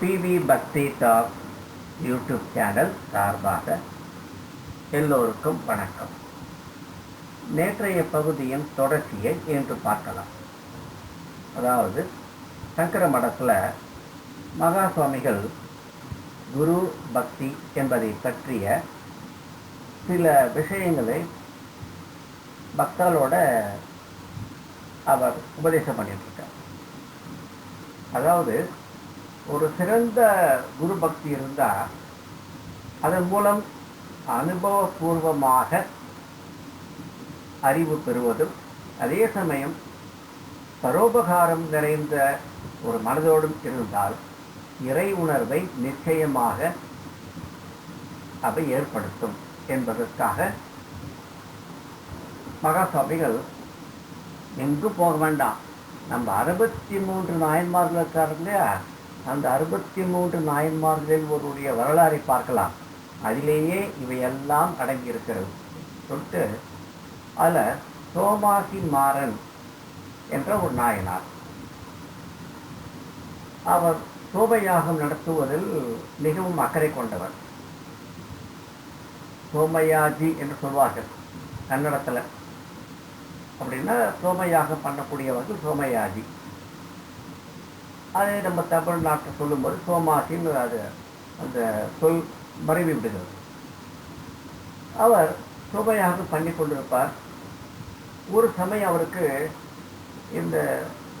PV பக்தி talk YouTube channel சார்பாக எல்லோருக்கும் வணக்கம். நேற்றைய பகுதியின் தொடர்ச்சியை இன்று பார்க்கலாம். அதாவது சங்கர மடத்தில் மகா சுவாமிகள் குரு பக்தி என்பதை பற்றிய சில விஷயங்களை பக்தாலோட அவர் உபதேசம் பண்ணிட்டு இருக்கார். அதாவது ஒரு சிறந்த குரு பக்தி இருந்தால் அதன் மூலம் அனுபவபூர்வமாக அறிவு பெறுவதும் அதே சமயம் பரோபகாரம் நிறைந்த ஒரு மனதோடும் இருந்தால் இறை உணர்வை நிச்சயமாக அவை ஏற்படுத்தும் என்பதற்காக மகாசுவாமிகள் எங்கு போக வேண்டாம். நம்ம அறுபத்தி மூன்று நாயன்மார்கள் இருக்கார் இல்லையா? அந்த அறுபத்தி மூன்று நாயன்மார்களில் ஒருவருடைய வரலாறை பார்க்கலாம். அதிலேயே இவையெல்லாம் அடங்கியிருக்கிறது. சொல்லிட்டு அதில் சோமாசி மாறன் என்ற ஒரு நாயனார். அவர் சோபயாகம் நடத்துவதில் மிகவும் அக்கறை கொண்டவர். சோமயாஜி என்று சொல்வார்கள் கன்னடத்தில். அப்படின்னா சோமயாகம் பண்ணக்கூடியவர்கள் சோமயாஜி. அதை நம்ம தமிழ்நாட்டில் சொல்லும்போது சோமாசின்னு அது அந்த சொல் மறைவி விடுகிறது. அவர் சோமயாகம் பண்ணி கொண்டிருப்பார். ஒரு சமயம் அவருக்கு இந்த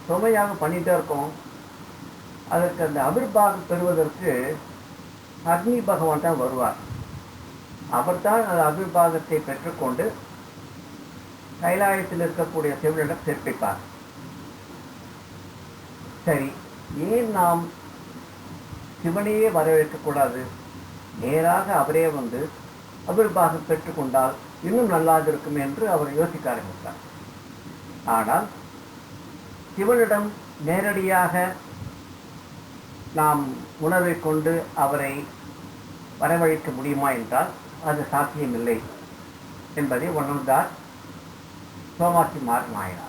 சுமையாக பண்ணிகிட்டே இருக்கோம். அதற்கு அந்த அபிர்பாகம் பெறுவதற்கு அக்னி பகவான் தான் வருவார். அவர்தான் அந்த அபிர்பாகத்தை பெற்றுக்கொண்டு கைலாயத்தில் இருக்கக்கூடிய சிவனிடம் சிற்பிப்பார் சரி ஏன் நாம் சிவனையே வரவேற்கக்கூடாது நேராக அவரே வந்து அபிர்வாகம் பெற்றுக்கொண்டால் இன்னும் நல்லாக இருக்கும் என்று அவர் யோசிக்க ஆரம்பித்தார் ஆனால் சிவனிடம் நேரடியாக நாம் உணர்வை கொண்டு அவரை வரவழைக்க முடியுமா என்றால் அது சாத்தியமில்லை என்பதை உணர்ந்தார் சோமாசி மார் நாயனார்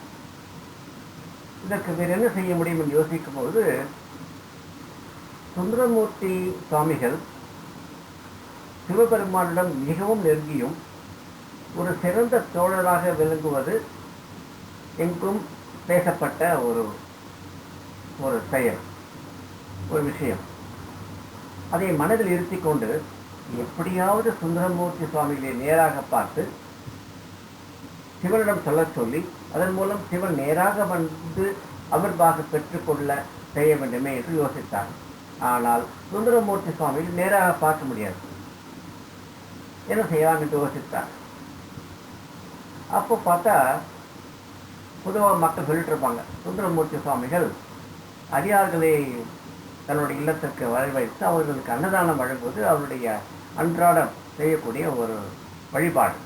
இதற்கு வேறு என்ன செய்ய முடியும் என்று யோசிக்கும் போது சுந்தரமூர்த்தி சுவாமிகள் சிவபெருமானிடம் மிகவும் நெருங்கியும் ஒரு சிறந்த தோழராக விளங்குவது எங்கும் பேசப்பட்ட ஒரு ஒரு செயல் ஒரு விஷயம். அதை மனதில் இருத்தி கொண்டு எப்படியாவது சுந்தரமூர்த்தி சுவாமிகளை நேராக பார்த்து சிவனிடம் சொல்ல சொல்லி அதன் மூலம் சிவன் நேராக வந்து அமர்வாக பெற்றுக்கொள்ள செய்ய வேண்டுமே என்று யோசித்தார். ஆனால் சுந்தரமூர்த்தி சுவாமியில் நேராக பார்க்க முடியாது. என்ன செய்யலாம் என்று யோசித்தார். அப்போ பார்த்தா பொதுவாக மக்கள் சொல்லிட்டு இருப்பாங்க சுந்தரமூர்த்தி சுவாமிகள் அடியார்களை தன்னுடைய இல்லத்திற்கு வரவழைத்து அவர்களுக்கு அன்னதானம் வழங்குவது அவருடைய அன்றாடம் செய்யக்கூடிய ஒரு வழிபாடு.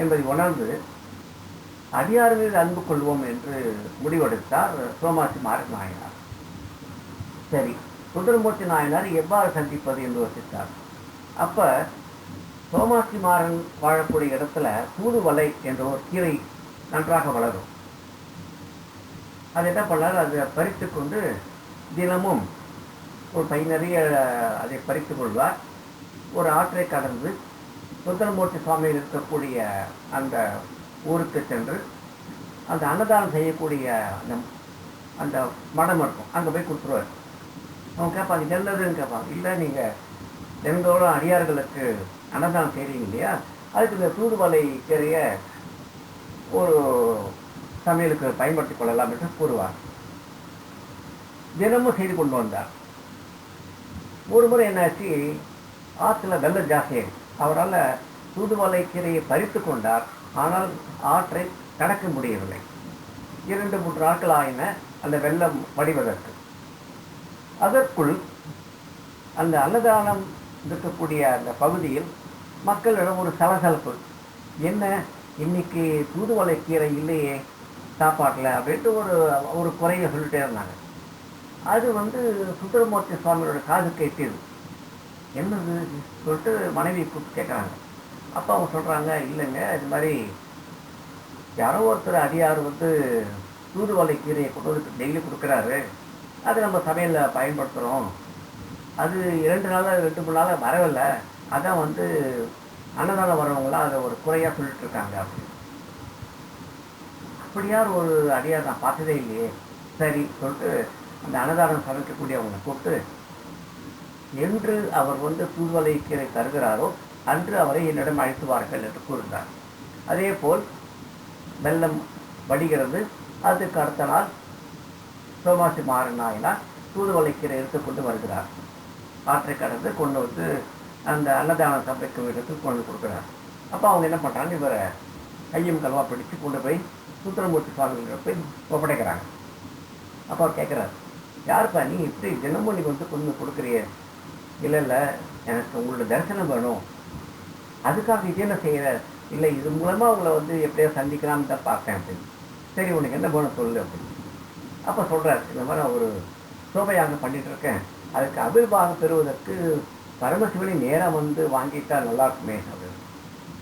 என்பதை உணர்ந்து அடியார் மீது அன்பு கொள்வோம் என்று முடிவெடுத்தார் சோமாசி மாறன் நாயனார். சரி சுந்தரமூர்த்தி நாயனார் எவ்வாறு சந்திப்பது என்று யோசித்தார். அப்போ சோமாசி மாறன் வாழக்கூடிய இடத்துல தூதுவலை என்ற ஒரு கீரை நன்றாக வளரும். அது என்ன பண்ணார்? அதை பறித்து கொண்டு தினமும் ஒரு பை நிறைய அதை பறித்து கொள்வார். ஒரு ஆற்றை கடந்து சுந்தரமூர்த்தி சுவாமியில் இருக்கக்கூடிய அந்த ஊருக்கு சென்று அந்த அன்னதானம் செய்யக்கூடிய அந்த அந்த மடம் இருக்கும். அங்கே போய் கொடுத்துருவார். அவங்க கேட்பாங்க நெல்லதுன்னு கேட்பாங்க இல்லை நீங்கள் தினந்தோறும் அடியார்களுக்கு அன்னதானம் செய்கிறீங்க இல்லையா? அதுக்கு இந்த தூதுவலை தெரிய ஒரு சமையலுக்கு பயன்படுத்திக் கொள்ளலாம் என்று கூறுவார். தினமும் செய்து கொண்டு வந்தார். ஒரு முறை என்னாச்சு ஆற்றுல வெள்ளம் ஜாஸ்தியாயிடுச்சு அவரால் தூதுவலை கீரையை பறித்து கொண்டார். ஆனால் ஆற்றை கடக்க முடியவில்லை. இரண்டு மூன்று நாட்கள் ஆயின அந்த வெள்ளம் வடிவதற்கு. அதற்குள் அந்த அன்னதானம் இருக்கக்கூடிய அந்த பகுதியில் மக்களிடம் ஒரு சலசலப்பு. என்ன இன்னைக்கு தூதுவளை கீரை இல்லையே சாப்பாட்டில்? அப்படின்ட்டு ஒரு ஒரு குறைய சொல்லிட்டே இருந்தாங்க. அது வந்து சுந்தரமூர்த்தி சுவாமியோட காதுக்கு எட்டியது என்னது? சொல்லிட்டு மனைவி கூப்பிட்டு கேட்குறாங்க அப்போ அவங்க சொல்கிறாங்க இல்லைங்க இது மாதிரி யாரோ ஒருத்தர் அடியார் வந்து தூதுவளை கீரையை கொண்டு வந்து டெய்லி கொடுக்குறாரு. அது நம்ம சமையலில் பயன்படுத்துகிறோம் அது இரண்டு நாளாக ரெண்டு மூணு நாளாக வரவில்லை. அதான் வந்து அன்னதானம் வரவங்களாம் அதை ஒரு குறையாக சொல்லிட்டு இருக்காங்க. அப்படின்னு அப்படியார் ஒரு அடியார் நான் பார்த்ததே இல்லையே. சரி சொல்லிட்டு அந்த அன்னதானம் சமைக்கக்கூடியவங்களை கூப்பிட்டு என்று அவர் வந்து தூதுவளை கீரை தருகிறாரோ அன்று அவரை என்னிடம் அழைத்துவார்கள் என்று கூறினார். அதே போல் வெள்ளம் வடிகிறது. அதுக்கு அடுத்த நாள் சோமாசி மாறனாயினார் தூதுவளை கீரை எடுத்துக்கொண்டு வருகிறார். ஆற்றை கடந்து கொண்டு வந்து அந்த அன்னதான சபைக்கு இடத்துக்கு கொண்டு கொடுக்குறார். அப்போ அவங்க என்ன பண்ணுறாங்க இவரை கையும் கல்வா பிடிச்சு கொண்டு போய் சுந்தரமூர்த்தி சுவாமிகிட்ட போய் ஒப்படைக்கிறாங்க. அப்போ அவர் கேட்குறாரு யாருப்பா நீ இப்படி தினமும் நீ வந்து கொண்டு கொடுக்குறிய இல்லை இல்லை எனக்கு உங்களோட தரிசனம் வேணும். அதுக்காக இது என்ன செய்கிற இல்லை இது மூலமாக அவங்கள வந்து எப்படியோ சந்திக்கலாம்னு தான் பார்த்தேன் அப்படின்னு. சரி உனக்கு என்ன போன சொல்லு அப்படின்னு. அப்போ சொல்கிறார் இந்த மாதிரி ஒரு சோபையாக பண்ணிட்டு இருக்கேன். அதுக்கு அபிர்வாகம் பெறுவதற்கு பரமசிவனை நேராக வந்து வாங்கிட்டா நல்லா இருக்குமே அப்படின்னு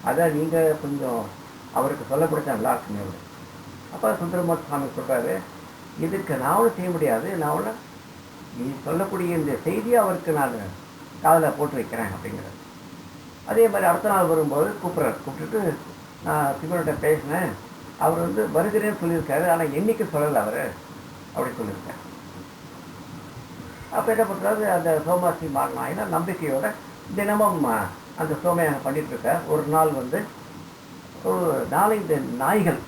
அதான் நீங்கள் கொஞ்சம் அவருக்கு சொல்ல கொடுத்தா நல்லா இருக்குமே அப்படின்னு அப்போ சுந்தரமூர்த்தி சுவாமி சொல்கிறாரு இதுக்கு நான் ஒன்றும் செய்ய முடியாது. நான் நீ சொல்லக்கூடிய இந்த செய்தியை அவருக்கு நான் காதில் போட்டு வைக்கிறேன் அப்படிங்கிறது அதே மாதிரி அடுத்த நாள் வரும்போது கூப்பிட்றாரு. கூப்பிட்டுட்டு நான் சிவன்கிட்ட பேசினேன். அவர் வந்து வருகிறேன்னு சொல்லியிருக்காரு. ஆனால் என்றைக்கு சொல்லலை அவர்? அப்படி சொல்லியிருக்காரு. அப்போ என்ன பண்ணுறாரு அந்த சோமாசி மாறினாயினா நம்பிக்கையோட தினமும் அந்த சோமையாக பண்ணிகிட்ருக்கார் ஒரு நாள் வந்து ஒரு நாலஞ்சு நாய்கள்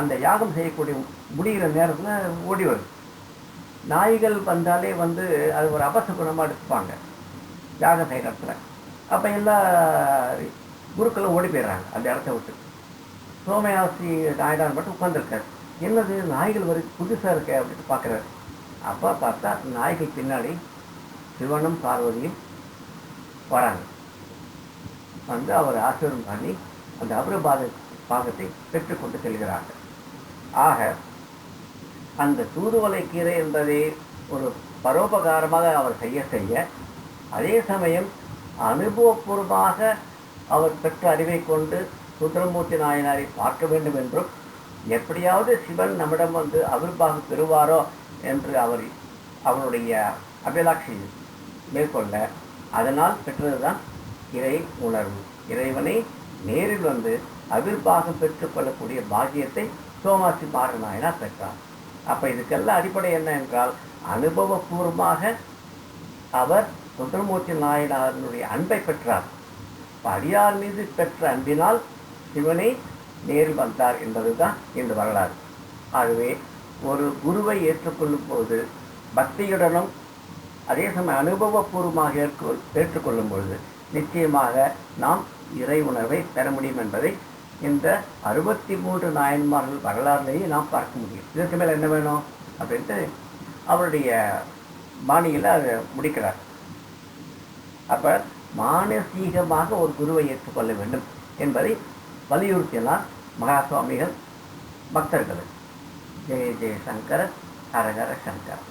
அந்த யாகம் செய்யக்கூடிய முடிகிற நேரத்தில் ஓடி வருது. நாய்கள் வந்தாலே வந்து அது ஒரு அபசகுணமாக எடுத்துப்பாங்க. யாகம் செய்கிற இடத்துல. அப்போ எல்லா குருக்களும் ஓடி போயிடுறாங்க அந்த இடத்த விட்டு. சோமயாசி நாயுடான் மட்டும் உட்காந்துருக்காரு என்னது நாய்கள் வரை புதுசாக இருக்கே அப்படின்ட்டு பார்க்குறாரு. அப்போ பார்த்தா நாய்கள் பின்னாடி சிவனும் பார்வதியும் வராங்க. வந்து அவர் ஆசீர்வம் பண்ணி அந்த அபரபாத பாகத்தை பெற்றுக்கொண்டு செல்கிறார்கள் ஆக அந்த தூதுவளை கீரை என்பதை ஒரு பரோபகாரமாக அவர் செய்ய செய்ய அதே சமயம் அனுபவபூர்வமாக அவர் பெற்ற அறிவை கொண்டு சுந்தரமூர்த்தி நாயனாரை பார்க்க வேண்டும் என்றும் எப்படியாவது சிவன் நம்மிடம் வந்து அவிர்வாக பெறுவாரோ என்று அவர் அவருடைய அபிலாட்சி மேற்கொள்ள அதனால் பெற்றதுதான் இறை உணர்வு. இறைவனை நேரில் வந்து அவிர்வாகம் பெற்றுக்கொள்ளக்கூடிய பாக்கியத்தை சோமாசி பாரநாயனா பெற்றார். அப்போ இதுக்கெல்லாம் அடிப்படை என்ன என்றால் அனுபவபூர்வமாக அவர் சுந்தரமூர்த்தி நாயனாரனுடைய அன்பை பெற்றார். அடியார் மீது பெற்ற அன்பினால் சிவனை நேரில் வந்தார் என்பதுதான் இந்த வரலாறு. ஆகவே ஒரு குருவை ஏற்றுக்கொள்ளும் போது பக்தியுடனும் அதே சமயம் அனுபவபூர்வமாக ஏற்கொ ஏற்றுக்கொள்ளும் பொழுது நிச்சயமாக நாம் இறை உணர்வை பெற முடியும் என்பதை இந்த அறுபத்தி மூன்று நாயன்மார்கள் வரலாறுலேயே நாம் பார்க்க முடியும். இதற்கு மேலே என்ன வேணும்? அப்படின்ட்டு அவருடைய பாணியில் அதை முடிக்கிறார். அப்போ மானசீகமாக ஒரு குருவை ஏற்றுக்கொள்ள வேண்டும் என்பதை வலியுறுத்தினார் மகா சுவாமிகள் பக்தர்கள். ஜெய ஜெய சங்கர ஹரஹர சங்கர்.